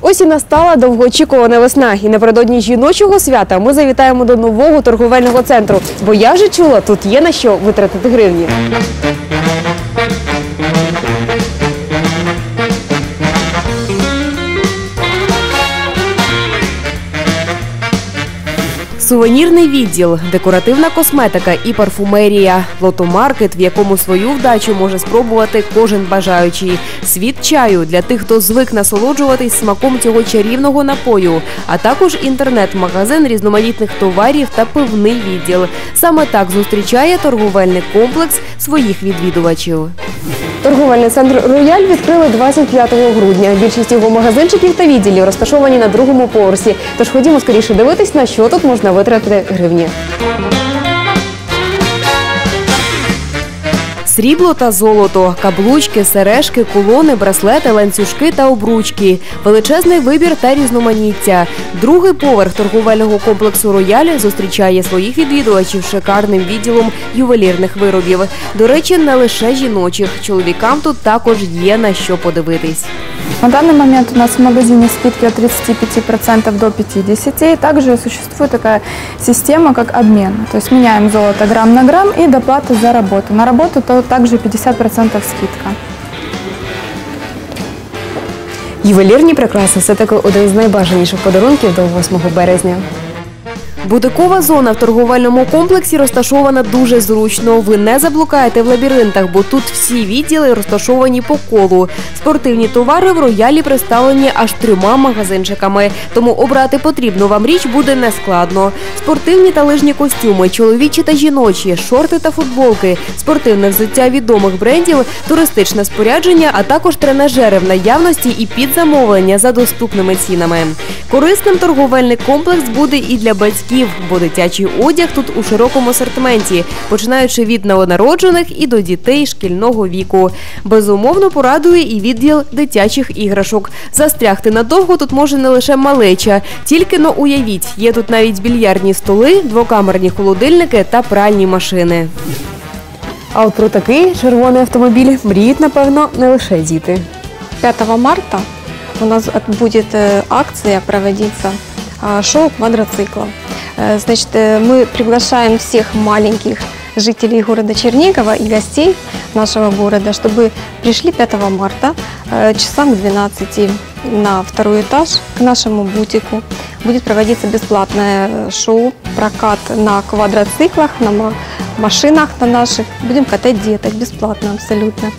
Ось і настала довгоочікувана весна. І напередодні жіночого свята ми завітаємо до нового торговельного центру. Бо я вже чула, тут є на що витратити гривні. Сувенірний відділ, декоративна косметика і парфумерія, лотомаркет, в якому свою вдачу може спробувати кожен бажаючий. Світ чаю для тих, хто звик насолоджуватись смаком цього чарівного напою, а також інтернет-магазин різноманітних товарів та пивний відділ. Саме так зустрічає торговельний комплекс своїх відвідувачів. Торговельний центр Рояль відкрили 25 грудня. Більшість його магазинчиків та відділів розташовані на другому поверсі. Тож ходімо скоріше дивитись, на що тут можна витратити гривні. Срібло та золото, каблучки, сережки, кулони, браслети, ланцюжки та обручки, величезний вибір та різноманіття. Другий поверх торговельного комплексу Рояль зустрічає своїх відвідувачів шикарним відділом ювелірних виробів. До речі, не лише жіночих. Чоловікам тут також є на що подивитись. На данный момент у нас в магазине скидки от 35% до 50%. И также существует такая система, как обмен. То есть меняем золото грамм на грамм и доплата за работу. На работу то также 50% скидка. Ювелірні прикраси це таки один з найбажаніших подарунків до 8 березня. Бутикова зона в торговельному комплексі розташована дуже зручно. Ви не заблукаєте в лабіринтах, бо тут всі відділи розташовані по колу. Спортивні товари в роялі представлені аж трьома магазинчиками. Тому обрати потрібну вам річ буде нескладно. Спортивні та лижні костюми, чоловічі та жіночі, шорти та футболки, спортивне взуття відомих брендів, туристичне спорядження, а також тренажери в наявності і під замовлення за доступними цінами. Корисним торговельний комплекс буде і для батьків, бо дитячий одяг тут у широкому асортименті, починаючи від новонароджених і до дітей шкільного віку. Безумовно порадує і відділ дитячих іграшок. Застрягти надовго тут може не лише малеча, тільки но уявіть, є тут навіть більярдні столи, двокамерні холодильники та пральні машини. А от про такий червоний автомобіль мріють, напевно, не лише діти. 5 марта у нас будет э, акция проводиться шоу квадроциклов. Э, Значит, э, мы приглашаем всех маленьких жителей города Чернигова и гостей нашего города, чтобы пришли 5 марта э, часам к 12 на второй этаж к нашему бутику. Будет проводиться бесплатное шоу, прокат на квадроциклах, на ма- машинах на наших. Будем катать деток бесплатно абсолютно.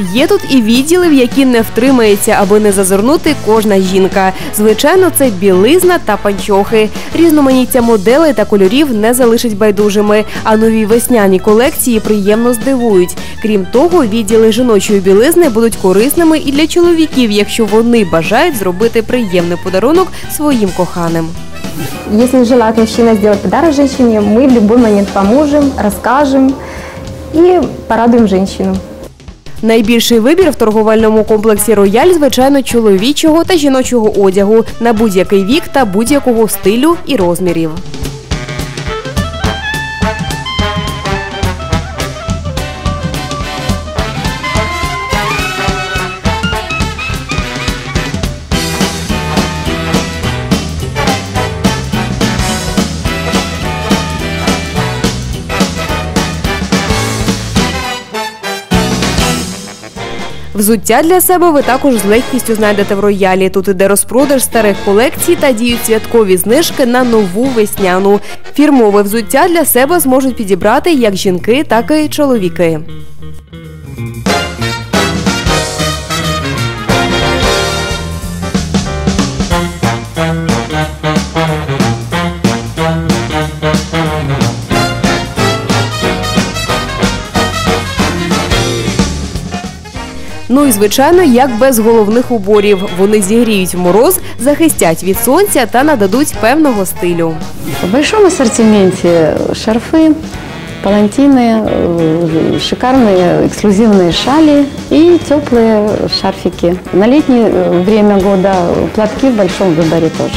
Є тут і відділи, в які не втримається, аби не зазирнути кожна жінка. Звичайно, це білизна та панчохи. Різноманіття моделей та кольорів не залишить байдужими, а нові весняні колекції приємно здивують. Крім того, відділи жіночої білизни будуть корисними і для чоловіків, якщо вони бажають зробити приємний подарунок своїм коханим. Если желает мужчина сделать подарок женщине, мы в любой момент поможем, расскажем и порадуем женщину. Найбільший вибір в торговельному комплексі Рояль, звичайно, чоловічого та жіночого одягу на будь-який вік та будь-якого стилю і розмірів. Взуття для себе ви також з легкістю знайдете в роялі. Тут іде розпродаж старих колекцій та діють святкові знижки на нову весняну. Фірмове взуття для себе зможуть підібрати як жінки, так і чоловіки. Ну і звичайно, як без головних уборів. Вони зігріють мороз, захистять від сонця та нададуть певного стилю. В большом ассортименте шарфы, палантины, э, шикарные эксклюзивные шали и теплые шарфики. На летнее э, время года платки в большом выборе тоже.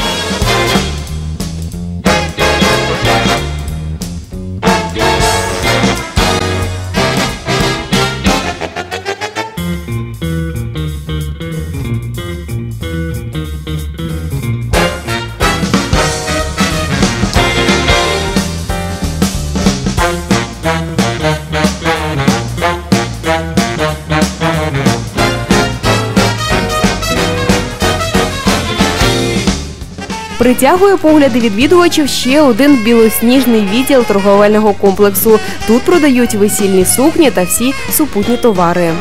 Притягує погляди відвідувачів ще один білосніжний відділ торговельного комплексу. Тут продають весільні сукні та всі супутні товари.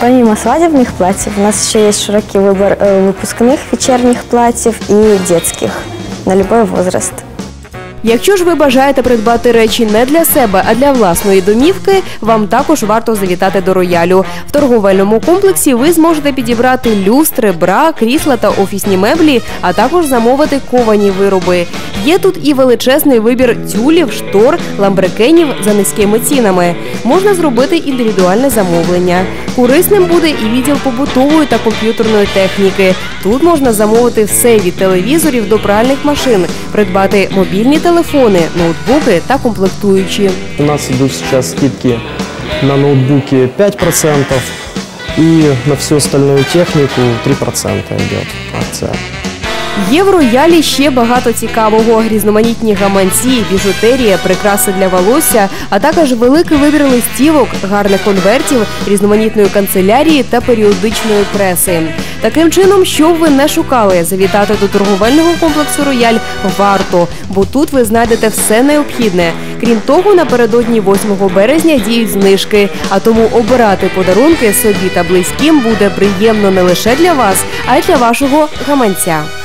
Помимо свадебных платьев, у нас еще есть широкий выбор э, выпускных вечерних платьев и детских на любой возраст. Якщо ж ви бажаєте придбати речі не для себе, а для власної домівки, вам також варто завітати до роялю. В торговельному комплексі ви зможете підібрати люстри, бра, крісла та офісні меблі, а також замовити ковані вироби. Є тут і величезний вибір тюлів, штор, ламбрекенів за низькими цінами. Можна зробити індивідуальне замовлення. Корисним буде і відділ побутової та комп'ютерної техніки. Тут можна замовити все від телевізорів до пральних машин, придбати мобільні телефони, ноутбуки та комплектуючі. У нас йдуть зараз скидки на ноутбуки 5% и на всю остальную технику 3% идет акция. Є в роялі ще багато цікавого: різноманітні гаманці, біжутерія, прикраси для волосся, а також великий вибір листівок, гарних конвертів, різноманітної канцелярії та періодичної преси. Таким чином, що б ви не шукали, завітати до торговельного комплексу Рояль варто, бо тут ви знайдете все необхідне. Крім того, напередодні 8 березня діють знижки, а тому обирати подарунки собі та близьким буде приємно не лише для вас, а й для вашого гаманця.